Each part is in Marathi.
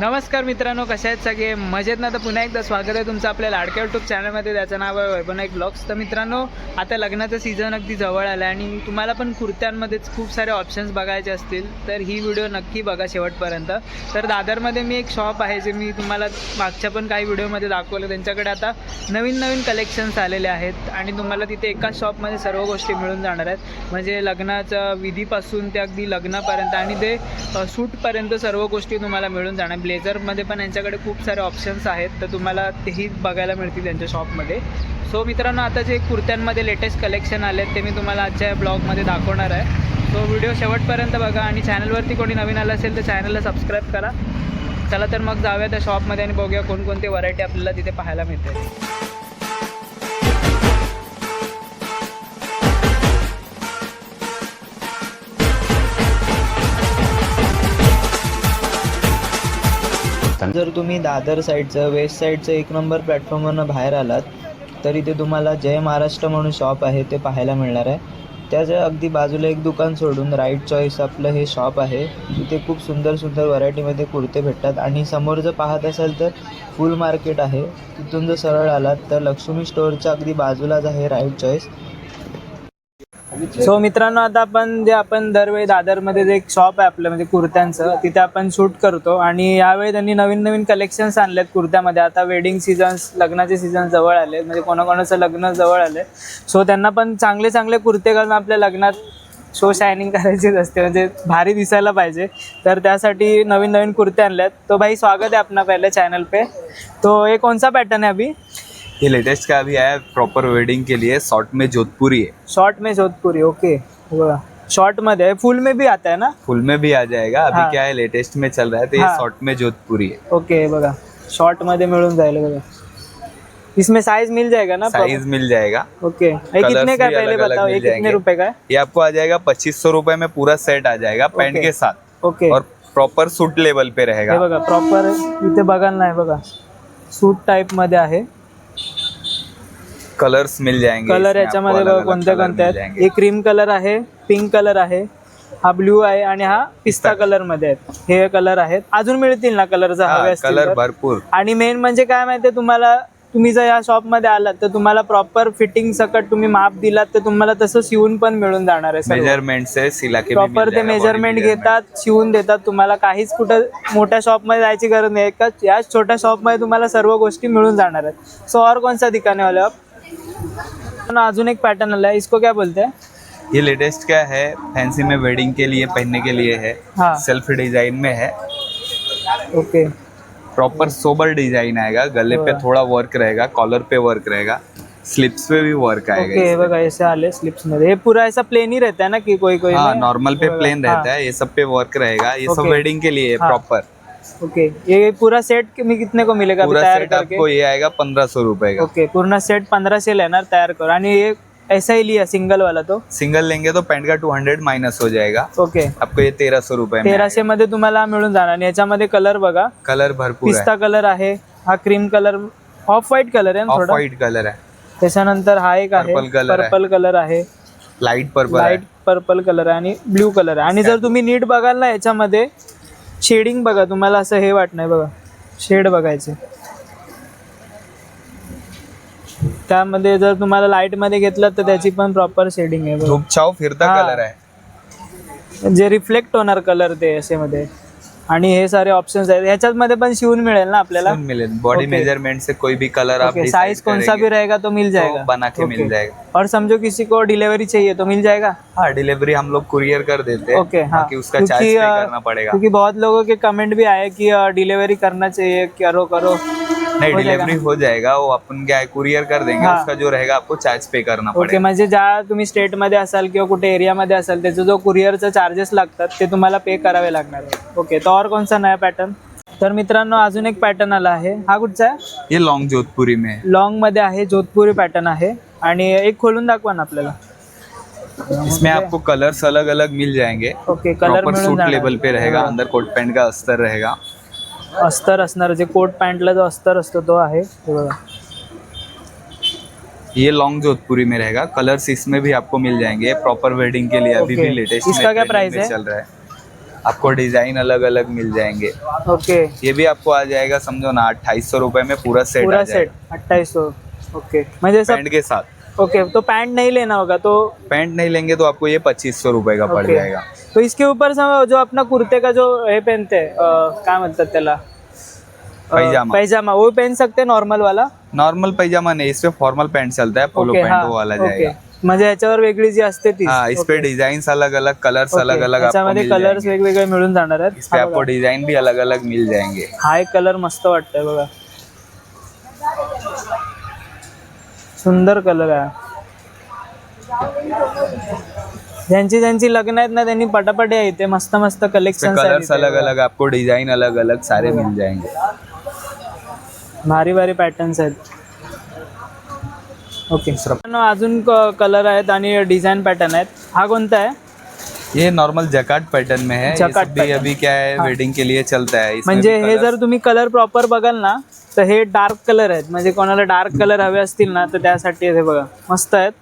नमस्कार मित्रांनो कशा आहेत सगळे? मजेत ना तर पुन्हा एकदा स्वागत आहे तुमचं आपल्या लाडक्या युट्यूब चॅनलमध्ये त्याचं नाव आहे वैभवनाईक ब्लॉग्स तर मित्रांनो आता लग्नाचं सीझन अगदी जवळ आलं आहे आणि तुम्हाला पण कुर्त्यांमध्येच खूप सारे ऑप्शन्स बघायचे असतील तर ही व्हिडिओ नक्की बघा शेवटपर्यंत. तर दादरमध्ये मी एक शॉप आहे जे मी तुम्हाला मागच्या पण काही व्हिडिओमध्ये दाखवलं. त्यांच्याकडे आता नवीन नवीन कलेक्शन्स आलेले आहेत आणि तुम्हाला तिथे एकाच शॉपमध्ये सर्व गोष्टी मिळून जाणार आहेत. म्हणजे लग्नाचं विधीपासून ते अगदी लग्नापर्यंत आणि ते सूटपर्यंत सर्व गोष्टी तुम्हाला मिळून जाणार. ब्लेझरमध्ये पण यांच्याकडे खूप सारे ऑप्शन्स आहेत तर तुम्हाला तेही बघायला मिळतील त्यांच्या शॉपमध्ये सो मित्रांनो आता जे कुर्त्यांमध्ये लेटेस्ट कलेक्शन आले आहेत ते मी तुम्हाला आजच्या ब्लॉगमध्ये दाखवणार आहे. सो व्हिडिओ शेवटपर्यंत बघा आणि चॅनलवरती कोणी नवीन आलं असेल तर चॅनलला सबस्क्राईब करा. चला तर मग जाऊया त्या शॉपमध्ये आणि बघूया कोणकोणती व्हरायटी आपल्याला तिथे पाहायला मिळते जर तुम्ही दादर साईडचं वेस्ट साईडचं एक नंबर प्लॅटफॉर्मवरनं बाहेर आलात तर इथे तुम्हाला जय महाराष्ट्र म्हणून शॉप आहे ते पाहायला मिळणार आहे. त्याच्या अगदी बाजूला एक दुकान सोडून राईट चॉईस आपलं हे शॉप आहे तिथे खूप सुंदर सुंदर व्हरायटीमध्ये कुर्ते भेटतात. आणि समोर जर पाहत असाल तर फुल मार्केट आहे. तिथून जर सरळ आलात तर लक्ष्मी स्टोअरच्या अगदी बाजूलाच आहे राईट चॉईस सो मित्रांनो आता आपण जे आपण दरवेळी दादरमध्ये जे एक शॉप आहे आपलं म्हणजे कुर्त्यांचं तिथे आपण शूट करतो. आणि यावेळी त्यांनी नवीन नवीन कलेक्शन्स आणलेत कुर्त्यामध्ये. आता वेडिंग सीझन्स लग्नाचे सीझन जवळ आले म्हणजे कोणाकोणाचं लग्न जवळ आले सो त्यांना पण चांगले चांगले कुर्ते घालून आपल्या लग्नात शो शायनिंग करायचीच असते. म्हणजे भारी दिसायला पाहिजे. तर त्यासाठी नवीन नवीन कुर्ते आणल्यात तो भाई स्वागत आहे अपना पहिल्या चॅनल पे. तो हे कोणचा पॅटर्न आहे अभी? ये लेटेस्ट का अभी आया प्रॉपर वेडिंग के लिए शॉर्ट में जोधपुरी है। शॉर्ट में जोधपुरी ओके शॉर्ट मध्ये फुल में भी आता है ना? फुल में भी आ जाएगा। अभी हाँ। क्या है लेटेस्ट में चल रहा है तो ये हाँ। शॉर्ट में जोधपुरी है। ओके हे बघा। शॉर्ट मध्ये मिळून जाईल बघा। इसमें साइज़ मिल जाएगा ना साइज़ मिल जाएगा। ओके ये कितने का पहले बताओ? ये कितने रुपए का है? ये आपको आ जाएगा पच्चीस सौ रुपए में पूरा सेट आ जाएगा पैंट के साथ। ओके और प्रॉपर सूट लेवल पे रहेगा। बघा प्रॉपर इथे बघाल नाही बघा। सूट टाइप मध्ये आहे. कलर्स मिल जाएंगे कलर याच्यामध्ये बघा कोणते कोणते आहेत। एक क्रीम कलर आहे पिंक कलर आहे हा ब्ल्यू आहे आणि हा पिस्ता. कलरमध्ये आहेत. हे कलर आहेत. अजून मिळतील ना कलर हवे हाँ, कलर? भरपूर. आणि मेन म्हणजे काय माहितीये तुम्हाला तुम्ही जर या शॉपमध्ये आलात तर तुम्हाला प्रॉपर फिटिंग सकट तुम्ही माप दिलात तर तुम्हाला तसं शिवून पण मिळून जाणार आहे. मेजरमेंट के प्रॉपर ते मेजरमेंट. घेतात शिवून देतात. तुम्हाला काहीच कुठं मोठ्या शॉपमध्ये जायची गरज नाही. एका याच छोट्या शॉपमध्ये तुम्हाला सर्व गोष्टी मिळून जाणार आहेत. सो और सा दिखाने वाले हो अजून एक पॅटर्न आला है इसको क्या बोलते हैं? ये लेटेस्ट क्या है? फैंसी में वेडिंग के लिए पहनने के लिए है. हाँ. सेल्फ डिज़ाइन में है. ओके प्रॉपर सोबर डिज़ाइन आएगा. गले पे हाँ। थोड़ा वर्क रहेगा. कॉलर पे वर्क रहेगा. स्लिप्स पे भी वर्क आएगा ओके हे बघा ऐसे आले स्लिप्स मध्ये. हे पूरा ऐसा प्लेन ही रहता है ना कि कोई कोई हाँ नॉर्मल पे प्लेन हाँ, रहता है. ये सब पे वर्क रहेगा. ये सब वेडिंग के लिए हाँ। Proper okay. ये पूरा सेट में कितने को मिलेगा पूरा तयार सेट करके? आपको ये आएगा पंद्रह सौ रुपए का। ओके पूर्ण सेट पंधराशे लेणार तयार कर। आणि ये ऐसा ही लिया सिंगल वाला तो? सिंगल लेंगे तो पैंट का टू हंड्रेड माइनस हो जाएगा। ओके। आपको ये तेरह सौ रुपए में तेराशे मध्ये तुम्हाला मिळून जाणार आणि याच्यामध्ये कलर बघा. कलर भरपूर पिस्ता कलर आहे हा cream colour off white colour आहे ना ऑफ थोडा? व्हाइट कलर है त्याच्यानंतर हा एक आहे Purple color आहे. पर्पल कलर आहे. Light purple light purple colour आहे आणि ब्ल्यू कलर आहे. आणि जर तुम्ही नीट बघाल ना याच्यामध्ये शेडिंग बघा तुम्हाला असं हे वाट नाही बघा शेड बघायचे त्यामध्ये जर तुम्हाला लाइटमध्ये घेतलं तर त्याची पण प्रॉपर शेडिंग आहे बघा. धूप छाव फिरता हाँ। कलर है जे रिफ्लेक्ट होणार कलर ते असे मध्ये आणि हे सारे ऑप्शन्स आहेत. ह्याच्यात मध्ये पण शिवून मिळेल ना आपल्याला? मिले बॉडी. मेजरमेंट से कोई भी कलर आप ओके साइज decide कौन सा भी करेंगे, रहेगा तो मिल जाएगा. बना के मिल। जाएगा. और समझो किसी को डिलीवरी चाहिए तो मिल जाएगा? हाँ डिलीवरी हम लोग कुरियर कर देते हैं ओके हाँ. बाकी उसका चार्ज क्योंकि, पे अ, करना पड़ेगा. क्योंकि बहुत लोगों के कमेंट भी आए कि डिलीवरी करना चाहिए करो करो. नहीं हो। डिलीवरी हो जाएगा वो अपन क्या है कुरियर कर देंगे हाँ। उसका जो रहेगा आपको चार्ज पे करना ओके पड़ेगा। म्हणजे ज्या तुम्ही स्टेटमध्ये असाल किंवा कुठे एरियामध्ये असाल त्याचा जो कुरिअरचा चार्जेस लागतात ते तुम्हाला पे करावे लागणार आहे ओके तो और कोणचा नया पॅटर्न तर मित्रांनो अजून एक पॅटर्न आला आहे. हा कुठचा आहे? ये लॉन्ग जोधपुरी में है। लॉंगमध्ये आहे जोधपुरी पॅटर्न आहे. आणि एक खोलून दाखवा ना आपल्याला. इसमें आपको कलर्स अलग अलग मिल जाएंगे। ओके कलर प्रॉपर मिळून सूट जाणार. लेवल पे रहेगा अंदर कोट पैंट का अस्तर रहेगा। अस्तर असणार जे कोट पॅन्टला जो अस्तर असतो तो आहे. हे बघा. ये लॉन्ग जोधपुरी में रहेगा. कलर्स इसमें भी आपको मिल जाएँगे. प्रॉपर वेडिंग के लिए अभी भी लेटेस्ट इसका क्या price है? चल रहा है। आपको डिज़ाइन अलग अलग मिल जाएँगे. ओके ये भी आपको आ जाएगा समझो ना अट्ठाईस सौ रुपए में पूरा सेट पूरा सेट अट्ठाईस सौ. ओके पैंट के साथ। ओके तो पैंट नहीं लेना होगा तो पैंट नहीं लेंगे तो आपको ये पच्चीस सौ रुपए का पड़ ओके. जाएगा। तो इसके ऊपर सम- जो अपना कुर्ते का जो हे पहनते हैं, अ, काय म्हणतात त्याला अ, पैजामा. पैजामा वो पहन सकते हैं नॉर्मल वाला? नॉर्मल पैजामा नहीं इस पे फॉर्मल पैंट चलता है पोलो पैंट वो वाला. जाएगा। म्हणजे ह्याच्यावर वेगळी जी असते ती हाँ इस पे डिजाइन अलग अलग कलर्स अलग अलग आपको त्याच्यामध्ये मिल कलर्स जाएंगे। वेगवेगळे मिळून जाणार आहेत. इस पे आपको बघा. डिजाइन भी अलग अलग मिल जाएंगे। हा एक कलर मस्त वाटतंय बघा. सुंदर कलर आहे. ज्यांची ज्यांची लग्न आहेत ना त्यांनी पटापट या इथे मस्त मस्त कलेक्शन कलर्स अलग अलग आपको डिजाइन अलग अलग सारे मिल जाएंगे. भारी भारी पॅटर्न्स आहेत. ओके अजून कलर आहेत आणि डिझाईन पॅटर्न आहेत. हा कोणता आहे? ये नॉर्मल जकाट पैटर्न में है। सब भी अभी क्या है हाँ. वेडिंग के लिए चलता है इसमें म्हणजे हे जर तुम्ही कलर प्रॉपर बघाल ना तर हे डार्क कलर आहेत. म्हणजे कोणाला डार्क कलर हवे असतील ना तर त्यासाठी हे बघा. मस्त आहेत.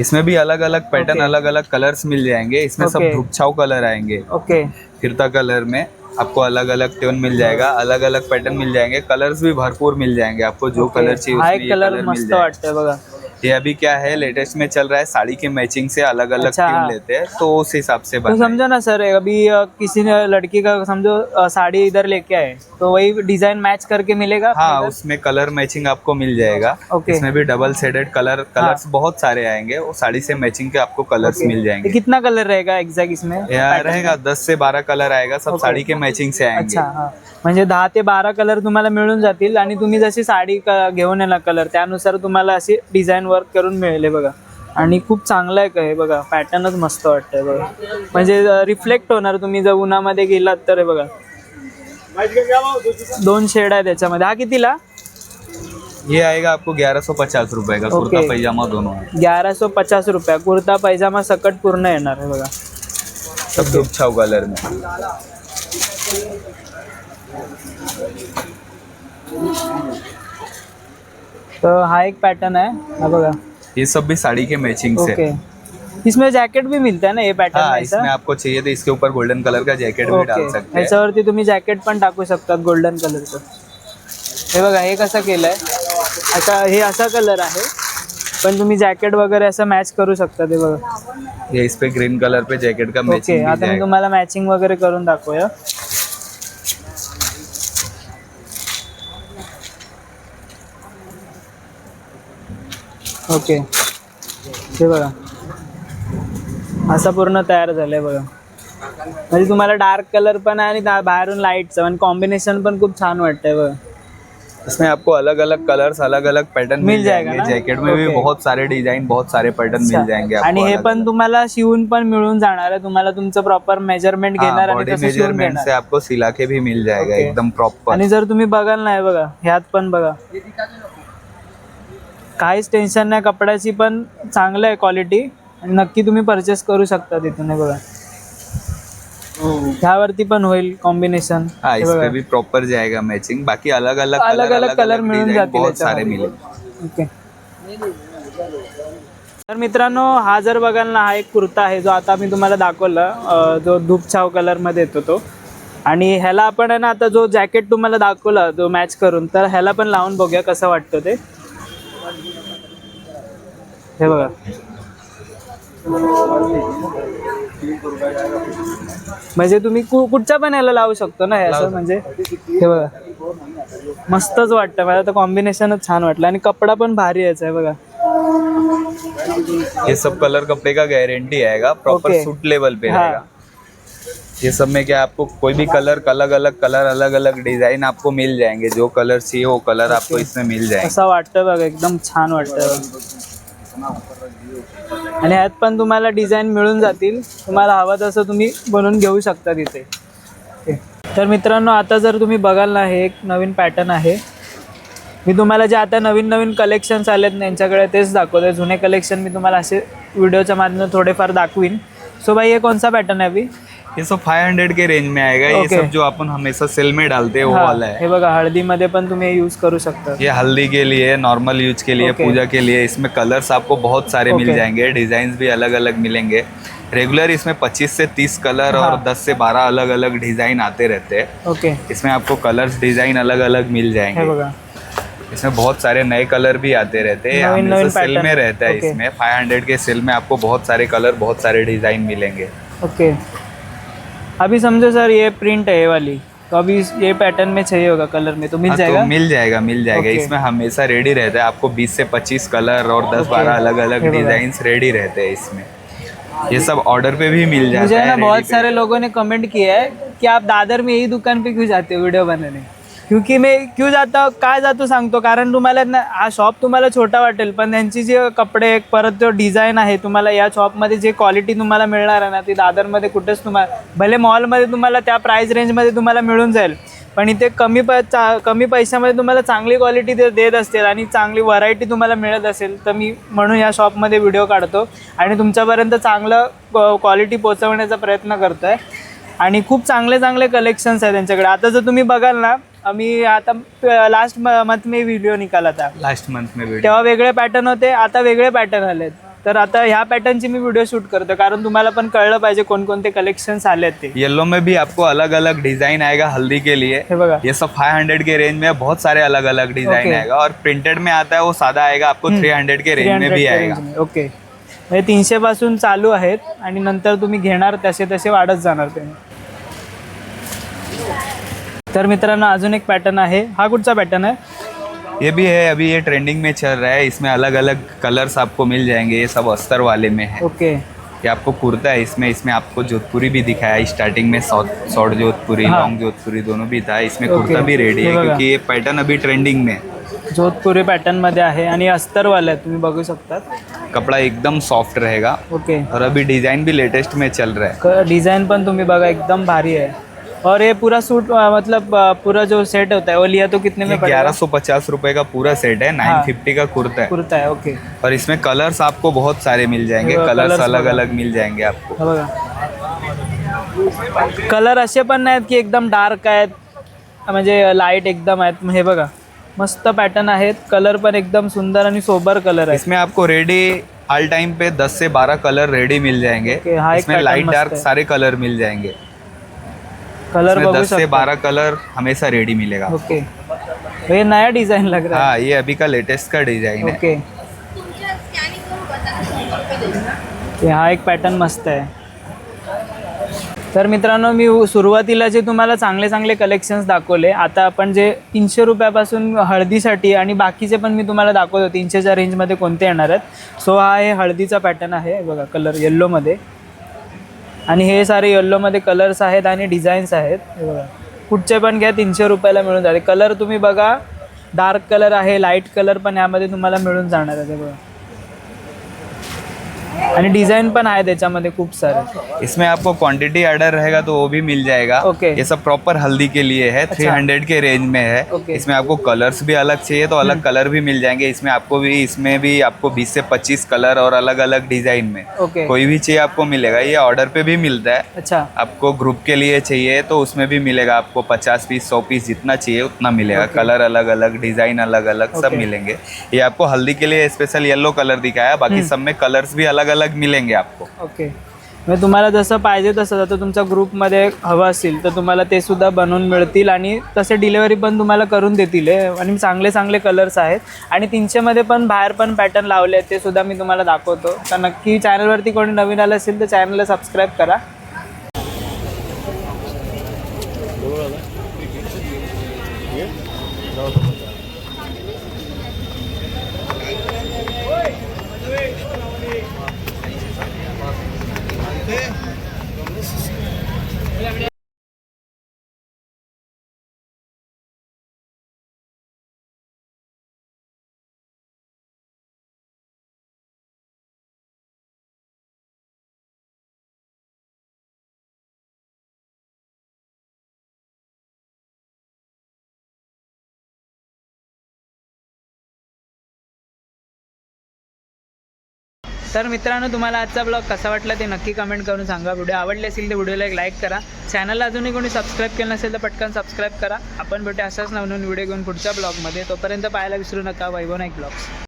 इसमें भी अलग अलग पैटर्न Okay. अलग अलग कलर्स मिल जाएँगे। इसमें सब Okay. धूपछाव कलर आएँगे। ओके फिरता कलर में आपको अलग अलग टोन मिल जाएगा अलग अलग पैटर्न मिल जाएँगे। कलर्स भी भरपूर मिल जाएँगे आपको जो कलर चाहिए हा एक कलर मस्त जाएगा। वाटतंय बघा. ये अभी क्या है लेटेस्ट में चल रहा है साड़ी के मैचिंग से अलग अलग अच्छा, हाँ. ट्यून लेते हैं तो उस हिसाब से तो समझो ना सर अभी किसी ने लड़की का समझो साड़ी इधर लेके आए तो वही डिज़ाइन मैच करके मिलेगा हाँ उसमें कलर मैचिंग आपको मिल जाएगा। ओके इसमें भी डबल शेडेड कलर कलर्स हाँ। बहुत सारे आएँगे वो साड़ी से मैचिंग के आपको कलर्स मिल जाएँगे। कितना कलर रहेगा एक्झॅक्ट इसमें? रहेगा दस से बारह कलर आएगा सब साड़ी के मैचिंग से आएँगे। अच्छा हा। म्हणजे दहा ते बारा कलर तुम्हाला मिळून जातील आणि तुम्ही जशी साडी घेऊन येणार कलर त्यानुसार तुम्हाला अशी डिझाईन वर्क करून मिळेल हे बघा. आणि खूप चांगलं आहे का हे बघा? पॅटर्नच मस्त वाटतंय बघा. म्हणजे रिफ्लेक्ट होणार. तुम्ही जर उन्हामध्ये गेलात तर हे बघा. दोन शेड आहे त्याच्यामध्ये. हा कितीला? ये आएगा आपको ग्यारह सौ पचास रुपए का? कुर्ता. पैजामा दोनों है ग्यारह सौ पचास रुपया. कुर्ता पैजामा सकट पूर्ण येणार आहे बघा. सब दुपछाव कलर में तर हा एक पॅटर्न आहे. हा बघा. ये सब भी साड़ी के मैचिंग से ओके इसमें जॅकेट भी मिळतं है ना हे हाँ पॅटर्न इसमें आपको चाहिए तो इसके ऊपर गोल्डन कलर का जैकेट भी डाल ओके सकते हैं। ह्याच्यावरती तुम्ही जॅकेट पण टाकू शकतात गोल्डन कलरचं हे बघा हे कसं केलंय? आता हे असा कलर आहे पण तुम्ही जॅकेट वगैरे असं मॅच करू शकता ते बघा. ये इस पे ग्रीन कलर पे जैकेट का ओके मैचिंग आता मी तुम्हाला मॅचिंग वगैरे करून दाखवूया. ओके. हे बघा. असा पूर्ण तयार झालंय बघा. म्हणजे तुम्हाला डार्क कलर पण आहे आणि बाहेरून लाईटचं आणि कॉम्बिनेशन पण खूप छान वाटतंय बघा. इसमें आपको अलग अलग कलर्स अलग अलग पैटर्न मिल जाएगा? जैकेट में भी. बहुत सारे डिजाइन बहुत सारे पैटर्न मिल जाएंगे आणि हे पण. तुम्हाला शिवून पण मिळून जाणार आहे. तुम्हाला तुमचं प्रॉपर मेजरमेंट घेणार आणि मेजरमेंट से आपको सिला के भी मिल जाएगा. एकदम प्रॉपर आणि जर तुम्ही बघाल नाही बघा ह्यात पण बघा. काहीच टेन्शन नाही कपड्याची पण चांगलं आहे क्वालिटी आणि नक्की तुम्ही परचेस करू शकता तिथून हे बघा. ह्यावरती पण होईल कॉम्बिनेशन हाँ इस पे भी प्रॉपर जाएगा मैचिंग बाकी अलग अलग अलग-अलग colour मिळून डिजाइन जातील बहुत सारे याच्यामध्ये. मिले ओके. तर मित्रांनो हा जर बघाल ना हा एक कुर्ता आहे जो आता मी तुम्हाला दाखवला अं, जो धूपछाव कलरमध्ये येतो तो. आणि ह्याला आपण आहे ना आता जो जॅकेट तुम्हाला दाखवला तो मॅच करून तर ह्याला पण लावून बघूया कसं वाटतं ते. हे बघा. म्हणजे तुम्ही कु कुठच्या पण ह्याला लावू शकतो ना हे असं? म्हणजे हे बघा. मस्तच वाटतं. मला तर कॉम्बिनेशनच छान वाटलं. आणि कपडा पण भारी याचा आहे बघा. ये सब कलर कपड़े का गारंटी आएगा प्रॉपर ओके. सूट लेवल पे हाँ. ये सब में क्या आपको कोई भी कलर अलग अलग कलर अलग अलग डिजाइन आपको मिल जाएंगे। जो कलर चाहिए वो कलर आपको इसमें मिल जाएंगे। असं वाटतं बघा एकदम छान वाटतं. आणि ह्यात पण तुम्हाला डिझाईन मिळून जातील. तुम्हाला हवं तसं तुम्ही बनवून घेऊ शकता तिथे. तर मित्रांनो आता जर तुम्ही बघाल ना हे एक नवीन पॅटर्न आहे. मी तुम्हाला जे आता नवीन नवीन कलेक्शन्स आलेत ना यांच्याकडे तेच दाखवते जुने कलेक्शन मी तुम्हाला असे व्हिडिओच्या माध्यमातून थोडेफार दाखवीन. सो भाई ये कौन सा पॅटर्न आहे अभी ये सब 500 के रेंज में आएगा ये सब जो अपन हमेशा सेल में डालते हैं वो हा, वाला है। हे बघा हळदीमध्ये पण तुम्ही यूज़ करू शकता। ये हल्दी के लिए नॉर्मल यूज़ के लिए. पूजा के लिए इसमें कलर्स आपको बहुत सारे मिल. जाएँगे डिज़ाइन भी अलग अलग मिलेंगे। रेगुलर इसमें 25 से 30 कलर और हाँ। 10 से 12 अलग अलग डिज़ाइन आते रहते हैं। ओके इसमें आपको कलर्स डिज़ाइन अलग अलग मिल जाएँगे। इसमें बहुत सारे नए कलर भी आते रहते हैं। हमेशा सेल में रहता है। इसमें। 500 के सेल में आपको बहुत सारे कलर बहुत सारे डिज़ाइन मिलेंगे। ओके अभी समझो सर ये प्रिंट है ये वाली। तो अभी ये पैटर्न में चाहिए होगा कलर में तो मिल आ, जाएगा? तो मिल जाएगा मिल जाएगा। Okay. इसमें हमेशा रेडी रहता है आपको 20 से 25 कलर और 10 okay. 12 अलग अलग डिज़ाइन रेडी रहते हैं इसमें। ये सब ऑर्डर पे भी मिल जाता मुझे है ना बहुत सारे लोगों ने कमेंट किया है कि आप दादर में यही दुकान पे क्यों जाते हो वीडियो बनाने? क्योंकि मी क्यू जातो काय जातो सांगतो? कारण तुम्हाला ना हा शॉप तुम्हाला छोटा वाटेल पण त्यांची जे कपडे परत जो डिझाईन आहे तुम्हाला या शॉपमध्ये जे क्वालिटी तुम्हाला मिळणार आहे ना ती दादरमध्ये कुठेच तुम्हाला भले मॉलमध्ये तुम्हाला त्या प्राईस रेंजमध्ये तुम्हाला मिळून जाईल पण इथे कमी प चा कमी पैशामध्ये तुम्हाला चांगली क्वालिटी ते देत असतील आणि चांगली व्हरायटी तुम्हाला मिळत असेल तर मी म्हणून या शॉपमध्ये व्हिडिओ काढतो आणि तुमच्यापर्यंत चांगलं क्वालिटी पोचवण्याचा प्रयत्न करतो आहे आणि खूप चांगले चांगले कलेक्शन्स आहेत त्यांच्याकडे. आता जर तुम्ही बघाल ना आम्ही आता लास्ट मंथ में व्हिडिओ निकाला था लास्ट मंथ में वीडियो तेव्हा वेगळे पॅटर्न होते आता वेगळे पॅटर्न आलेत. तर आता ह्या पॅटर्नची मी व्हिडिओ शूट करतो कारण तुम्हाला पण कळलं पाहिजे कोणकोणते कलेक्शन्स आलेत ते. येलो में भी आपको अलग अलग डिजाइन आएगा हल्दी के लिए. हे बघा. ये सब 500 के रेंज में बहुत सारे अलग अलग डिजाइन ओके. आएगा. और प्रिंटेड में आता है वो सादा आएगा आपको हम्म. 300 के रेंज में 300 भी आएगा. में. ओके म्हणजे तीनशे पासून चालू आहेत आणि नंतर तुम्ही घेणार तसे तसे वाढत जाणार ते. तर मित्रांनो अजून एक पॅटर्न आहे. हा कुठचा पॅटर्न आहे? ये भी है अभी ये ट्रेंडिंग में चल रहा है. इसमें अलग अलग कलर्स आपको मिल जाएँगे. ये सब अस्तर वाले में है. ओके ये आपको कुर्ता है इसमें. इसमें आपको जोधपुरी भी दिखाया. है स्टार्टिंग में शॉर्ट शॉर्ट जोधपुरी हाँ। लॉन्ग जोधपुरी दोनों भी था. इसमें ओके, कुर्ता भी रेडी है बघा। क्योंकि ये पैटर्न अभी ट्रेंडिंग में है. जोधपुरी पॅटर्नमध्ये आहे आणि अस्तरवाला आहे तुम्ही बघू शकतात. कपड़ा एकदम सॉफ्ट रहेगा. ओके और अभी डिज़ाइन भी लेटेस्ट में चल रहा है. डिज़ाइन पण तुम्ही बघा एकदम भारी है और ये पूरा सूट अ, मतलब पूरा जो सेट होता है वो लिया तो कितने में ग्यारह सौ पचास रुपए का पूरा सेट है नाइन हाँ। फिफ्टी का कुर्ता है। कुर्ता है ओके और इसमें कलर्स आपको बहुत सारे मिल जाएँगे हे कलर्स अलग अलग मिल जाएँगे आपको। कलर असे पण नाहीत की एकदम डार्क आहेत म्हणजे लाईट एकदम आहेत हे बघा मस्त पॅटर्न आहेत कलर पण एकदम सुंदर आणि सोबर कलर आहे इसमें आपको रेडी ऑल टाइम पे 10 से 12 कलर रेडी मिल जाएँगे। हाँ, इसमें लाइट डार्क सारे कलर मिल जाएँगे। कलर इसमें 10 से 12 कलर हमेशा रेडी मिलेगा ओके ये नया डिजाइन लग रहा है. हाँ ये अभी का लेटेस्ट का डिजाइन है. ओके ते हा एक पॅटर्न मस्त आहे. तर मित्रांनो मी सुरुवातीला जे तुम्हाला चांगले चांगले कलेक्शन्स दाखवले आता आपण जे तीनशे रुपयापासून हळदीसाठी आणि बाकीचे पण मी तुम्हाला दाखवतो तीनशेच्या रेंजमध्ये कोणते येणार आहेत. सो हा हे हळदीचा पॅटर्न आहे बघा कलर येल्लोमध्ये आणि हे सारे येल्लोमध्ये कलर्स आहेत आणि डिझाईन्स आहेत. हे बघा कुठचे पण घ्या तीनशे रुपयाला मिळून जाते. कलर तुम्ही बघा डार्क कलर आहे लाइट कलर पण यामध्ये तुम्हाला मिळून जाणार आहे. बघा आणि डिझाईन पण आहे त्याच्यामध्ये खूप सारे. इसमें आपको क्वांटिटी ऑर्डर रहेगा तो वो भी मिल जाएगा. ओके। ये सब प्रॉपर हल्दी के लिए है. थ्री हंड्रेड के रेंज में है. ओके। इसमें आपको कलर्स भी अलग चाहिए तो अलग कलर भी मिल जाएँगे. इसमें आपको भी इसमें भी आपको 20 से 25 कलर और अलग अलग डिज़ाइन में. ओके कोई भी चाहिए आपको मिलेगा. ये ऑर्डर पे भी मिलता है. अच्छा. आपको ग्रुप के लिए चाहिए तो उसमें भी मिलेगा. आपको पचास पीस सौ पीस जितना चाहिए उतना मिलेगा. कलर अलग अलग डिज़ाइन अलग अलग सब मिलेंगे. ये आपको हल्दी के लिए स्पेशल येलो कलर दिखाया. बाकी हम्म। सब में कलर्स भी अलग अलग अलग मिलेंगे आपको। ओके. मग तुम्हाला जसं पाहिजे तसं जर तुमच्या ग्रुपमध्ये हवं असेल तर तुम्हाला ते सुद्धा बनवून मिळतील आणि तसे डिलेवरी पण तुम्हाला करून देतील हे. आणि चांगले चांगले कलर्स आहेत. आणि तीनशेमध्ये पण बाहेर पण पॅटर्न लावले आहेत ते सुद्धा मी तुम्हाला दाखवतो. तर नक्की चॅनलवरती कोणी नवीन आलं असेल तर चॅनलला सबस्क्राईब करा. तर मित्रांनो तुम्हाला आजचा ब्लॉग कसा वाटला ते नक्की कमेंट करून सांगा. व्हिडिओ आवडले असेल तर व्हिडिओला एक लाईक करा. चॅनलला अजूनही कोणी सबस्क्राईब केलं नसेल तर पटकन सबस्क्राईब करा. आपण भेटू असाच नवनवीन व्हिडिओ घेऊन पुढच्या ब्लॉगमध्ये. तोपर्यंत पाहायला विसरू नका. वैभव नाईक ब्लॉग्स.